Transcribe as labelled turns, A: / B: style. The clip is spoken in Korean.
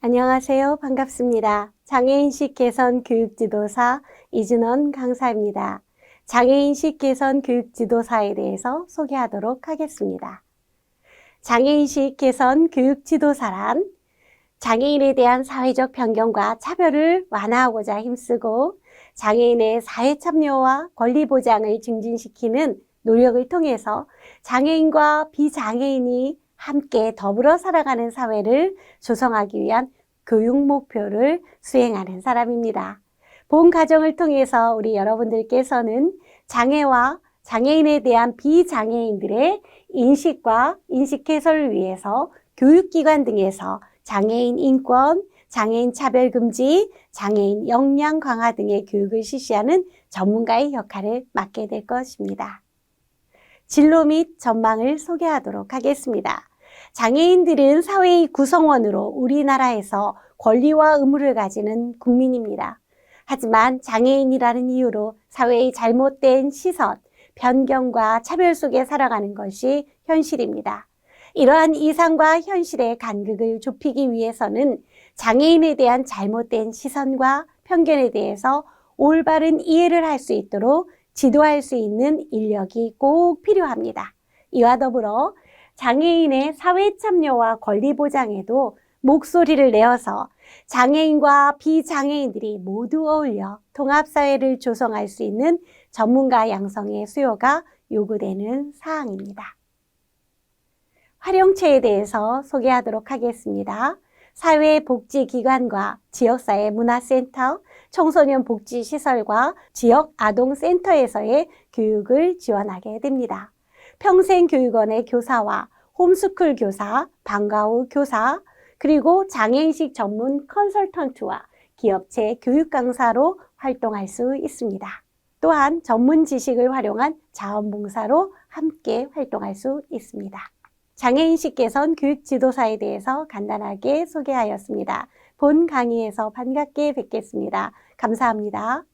A: 안녕하세요. 반갑습니다. 장애인식 개선 교육지도사 이준원 강사입니다. 장애인식 개선 교육지도사에 대해서 소개하도록 하겠습니다. 장애인식 개선 교육지도사란 장애인에 대한 사회적 편견과 차별을 완화하고자 힘쓰고 장애인의 사회 참여와 권리 보장을 증진시키는 노력을 통해서 장애인과 비장애인이 함께 더불어 살아가는 사회를 조성하기 위한 교육 목표를 수행하는 사람입니다. 본 과정을 통해서 우리 여러분들께서는 장애와 장애인에 대한 비장애인들의 인식과 인식 해소를 위해서 교육기관 등에서 장애인 인권, 장애인 차별 금지, 장애인 역량 강화 등의 교육을 실시하는 전문가의 역할을 맡게 될 것입니다. 진로 및 전망을 소개하도록 하겠습니다. 장애인들은 사회의 구성원으로 우리나라에서 권리와 의무를 가지는 국민입니다. 하지만 장애인이라는 이유로 사회의 잘못된 시선, 편견과 차별 속에 살아가는 것이 현실입니다. 이러한 이상과 현실의 간극을 좁히기 위해서는 장애인에 대한 잘못된 시선과 편견에 대해서 올바른 이해를 할 수 있도록 지도할 수 있는 인력이 꼭 필요합니다. 이와 더불어 장애인의 사회 참여와 권리 보장에도 목소리를 내어서 장애인과 비장애인들이 모두 어울려 통합사회를 조성할 수 있는 전문가 양성의 수요가 요구되는 사항입니다. 활용체에 대해서 소개하도록 하겠습니다. 사회복지기관과 지역사회 문화센터, 청소년 복지시설과 지역 아동센터에서의 교육을 지원하게 됩니다. 평생교육원의 교사와 홈스쿨 교사, 방과후 교사, 그리고 장애인식 전문 컨설턴트와 기업체 교육 강사로 활동할 수 있습니다. 또한 전문 지식을 활용한 자원봉사로 함께 활동할 수 있습니다. 장애인식 개선 교육 지도사에 대해서 간단하게 소개하였습니다. 본 강의에서 반갑게 뵙겠습니다. 감사합니다.